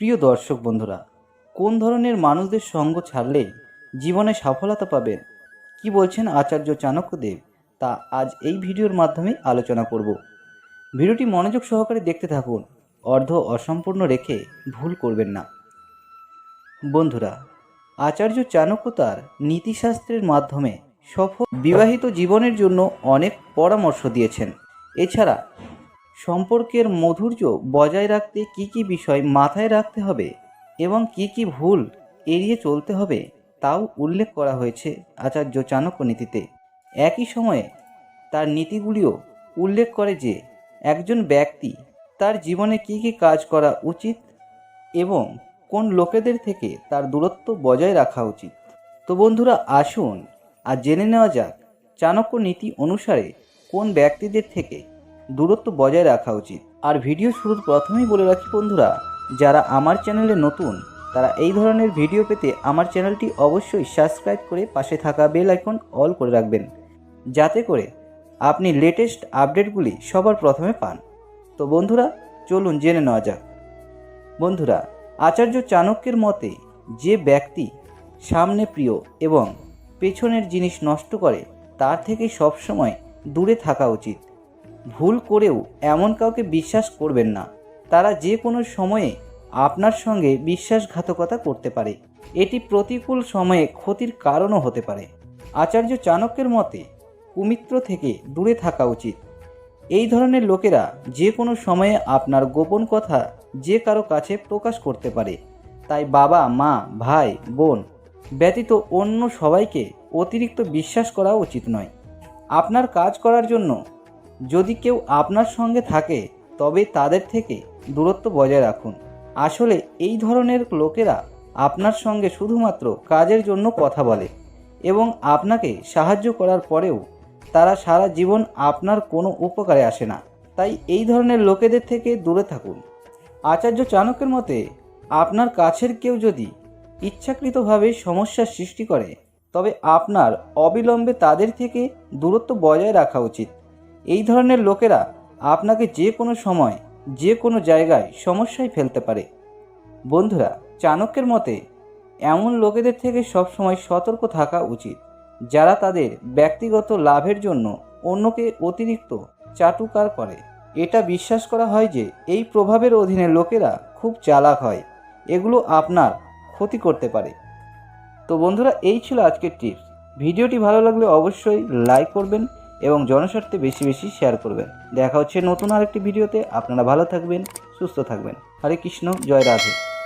প্রিয় দর্শক বন্ধুরা, কোন ধরনের মানুষদের সঙ্গ ছাড়লে জীবনে সফলতা পাবেন কি বলছেন আচার্য চাণক্যদেব? তা আজ এই ভিডিওর মাধ্যমে আলোচনা করব। ভিডিওটি মনোযোগ সহকারে দেখতে থাকুন, অর্ধ অসম্পূর্ণ রেখে ভুল করবেন না। বন্ধুরা, আচার্য চাণক্য তার নীতিশাস্ত্রের মাধ্যমে সফল বিবাহিত জীবনের জন্য অনেক পরামর্শ দিয়েছেন। এছাড়া সম্পর্কের মাধুর্য বজায় রাখতে কি কি বিষয় মাথায় রাখতে হবে এবং কি কি ভুল এড়িয়ে চলতে হবে তাও উল্লেখ করা হয়েছে আচার্য চাণক্য নীতিতে। একই সময়ে তার নীতিগুলিও উল্লেখ করে যে একজন ব্যক্তি তার জীবনে কি কি কাজ করা উচিত এবং কোন লোকেদের থেকে তার দূরত্ব বজায় রাখা উচিত। তো বন্ধুরা, আসুন আর জেনে নেওয়া যাক চাণক্য নীতি অনুসারে কোন ব্যক্তিদের থেকে দূরত্ব বজায় রাখা উচিত। আর ভিডিও শুরুর প্রথমেই বলে রাখি বন্ধুরা, যারা আমার চ্যানেলে নতুন, তারা এই ধরনের ভিডিও পেতে আমার চ্যানেলটি অবশ্যই সাবস্ক্রাইব করে পাশে থাকা বেল আইকন অল করে রাখবেন। যাতে করে আপনি লেটেস্ট আপডেটগুলি সবার প্রথমে পান। তো বন্ধুরা, চলুন জেনে নেওয়া যাক। বন্ধুরা, আচার্য চাণক্যের মতে, যে ব্যক্তি সামনে প্রিয় এবং পেছনের জিনিস নষ্ট করে, তার থেকে সবসময় দূরে থাকা উচিত। ভুল করেও এমন কাউকে বিশ্বাস করবেন না। তারা যে কোনো সময়ে আপনার সঙ্গে বিশ্বাসঘাতকতা করতে পারে। এটি প্রতিকূল সময়ে ক্ষতির কারণও হতে পারে। আচার্য চাণক্যের মতে, কুমিত্র থেকে দূরে থাকা উচিত। এই ধরনের লোকেরা যে কোনো সময়ে আপনার গোপন কথা যে কারও কাছে প্রকাশ করতে পারে। তাই বাবা, মা, ভাই, বোন ব্যতীত অন্য সবাইকে অতিরিক্ত বিশ্বাস করা উচিত নয়। আপনার কাজ করার জন্য যদি কেউ আপনার সঙ্গে থাকে, তবে তাদের থেকে দূরত্ব বজায় রাখুন। আসলে এই ধরনের লোকেরা আপনার সঙ্গে শুধুমাত্র কাজের জন্য কথা বলে এবং আপনাকে সাহায্য করার পরেও তারা সারা জীবন আপনার কোনো উপকারে আসে না। তাই এই ধরনের লোকেদের থেকে দূরে থাকুন। আচার্য চাণক্যের মতে, আপনার কাছের কেউ যদি ইচ্ছাকৃতভাবে সমস্যার সৃষ্টি করে, তবে আপনার অবিলম্বে তাদের থেকে দূরত্ব বজায় রাখা উচিত। এই ধরনের লোকেরা আপনাকে যে কোনো সময়, যে কোনো জায়গায় সমস্যায় ফেলতে পারে। বন্ধুরা, চাণক্যের মতে এমন লোকেদের থেকে সবসময় সতর্ক থাকা উচিত, যারা তাদের ব্যক্তিগত লাভের জন্য অন্যকে অতিরিক্ত চাটুকার করে। এটা বিশ্বাস করা হয় যে এই প্রভাবের অধীনে লোকেরা খুব চালাক হয়, এগুলো আপনার ক্ষতি করতে পারে। তো বন্ধুরা, এই ছিল আজকের টিপস। ভিডিওটি ভালো লাগলে অবশ্যই লাইক করবেন এবং জনস্বার্থে বেশি বেশি শেয়ার করবেন। দেখা হচ্ছে নতুন আরেকটি ভিডিওতে আপনারা ভালো থাকবেন, সুস্থ থাকবেন। হরে কৃষ্ণ, জয় রাধে।